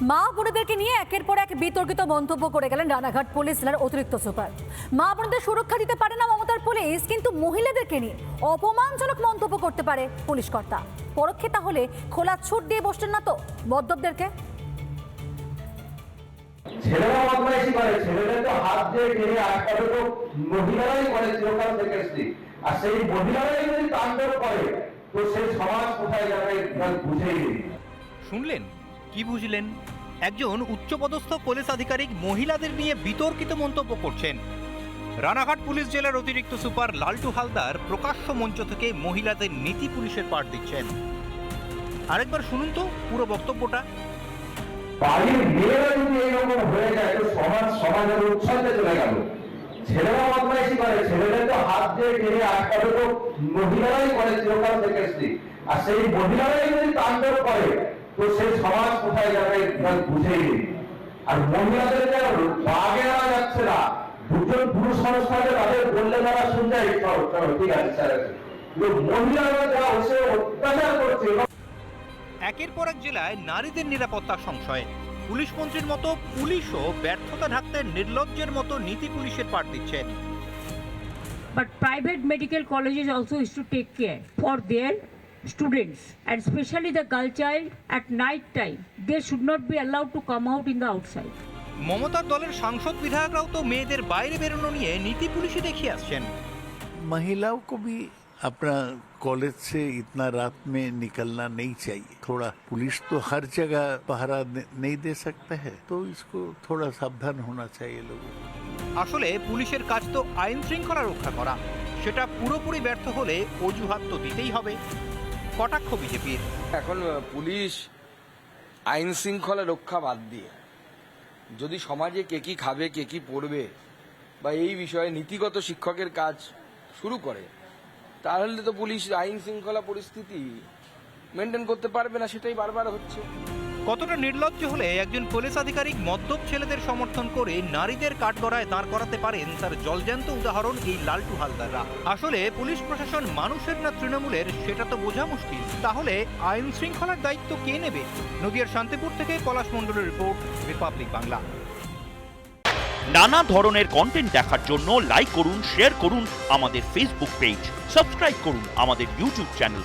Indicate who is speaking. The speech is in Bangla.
Speaker 1: মা বোনেদেরকে নিয়ে একের পর এক বিতর্কিত মন্তব্য করে গেলেন রানাঘাট পুলিশ জেলার অতিরিক্ত সুপার। মা বোনদের সুরক্ষা দিতে পারে না মমতার পুলিশ কিন্তু মহিলাদেরকে নিয়ে অপমানজনক মন্তব্য করতে পারে পুলিশ কর্তা। পরোক্ষে তাহলে খোলা ছুট দিয়ে বসছেন না তো মদ্যপদেরকে?
Speaker 2: ছেলেরা বদমাইশি করে ছেলেদের তো হাত দিয়ে আটকাতে তো মহিলারাই করে চিরকাল থেকে আর সেই মহিলারাই যদি তাণ্ডব করে তো সেই সমাজ কোথায় যাবে বুঝেই নেই।
Speaker 3: শুনলেন? কি বুঝলেন? একজন উচ্চপদস্থ পুলিশ আধিকারিক মহিলাদের নিয়ে বিতর্কিত মন্তব্য করছেন। রানাঘাট পুলিশ জেলার অতিরিক্ত সুপার লালটু হালদার প্রকাশ্য মঞ্চ থেকে মহিলাদের নীতি পুলিশের পাঠ দিচ্ছেন। আরেকবার শুনুন তো পুরো বক্তব্যটা।
Speaker 2: বাড়ির মেয়েরা যদি এইরকম হয়ে যায় সমাজ সমাজের চলে গেল। ছেলেরা বদমাইশি করে, ছেলেদের তো হাত দিয়ে টেনে তো মহিলারাই করে চিরকাল থেকে আর সেই মহিলারাই যদি তাণ্ডব করে তো সেই সমাজ কোথায় যাবে বুঝেই নেই। আর মহিলাদেরকে বাগে আনা যাচ্ছে না। দুজন পুরুষ মানুষ থাকে তাদের বললে তারা শুনতে চলো চলো ঠিক আছে স্যার। কিন্তু মহিলারা যা হচ্ছে অত্যাচার করছে।
Speaker 3: একের পর এক জেলায় নারীদের নিরাপত্তা সংশয়। পুলিশ মন্ত্রীর মতো পুলিশও ব্যর্থতা ঢাকতে নির্লজ্জের মতো নীতি পুলিশের পাঠ দিচ্ছেন
Speaker 4: But private medical colleges also is to take care for their students and especially the girl child at night time. They should not be allowed to come out in the outside.
Speaker 3: মমতার দলের সাংসদ বিধায়করাও তো মেয়েদের বাইরে বেরোনো নিয়ে নীতি পুলিশে দেখিয়ে আসছেন
Speaker 5: महिलाओं को भी अपना कॉलेज से इतना रात में निकलना नहीं चाहिए थोड़ा पुलिस तो हर जगह पहरा न- नहीं दे सकता है तो इसको थोड़ा सावधान होना चाहिए लोगों को
Speaker 3: আসলে পুলিশের কাজ তো আইন শৃঙ্খলা রক্ষা করা সেটা পুরোপুরি ব্যর্থ হলে অজুহাত তো দিতেই হবে কটাক্ষ বিজেপির
Speaker 6: এখন পুলিশ আইন শৃঙ্খলা রক্ষা বাদ দিয়ে যদি সমাজে কে কি খাবে, কে কি পড়বে বা এই বিষয়ে নীতিগত শিক্ষকের কাজ শুরু করে, তাহলে তো পুলিশ আইন শৃঙ্খলা পরিস্থিতি মেনটেন করতে পারবে না, সেটাই বারবার হচ্ছে।
Speaker 3: কতটা নির্লজ্জ হলে একজন পুলিশ আধিকারিক মদ্যপ ছেলেদের সমর্থন করে নারীদের কাঠগড়ায় দাঁড় করাতে পারেন তার জলজ্যান্ত উদাহরণ এই লালটু হালদাররা। আসলে পুলিশ প্রশাসন মানুষের না তৃণমূলের, সেটা তো বোঝা মুশকিল। তাহলে আইন শৃঙ্খলার দায়িত্ব কে নেবে? নদিয়ার শান্তিপুর থেকে পলাশ মণ্ডলের রিপোর্ট, রিপাবলিক বাংলা।
Speaker 7: নানা ধরনের কন্টেন্ট দেখার জন্য লাইক করুন শেয়ার করুন আমাদের ফেসবুক পেজ সাবস্ক্রাইব করুন আমাদের ইউটিউব চ্যানেল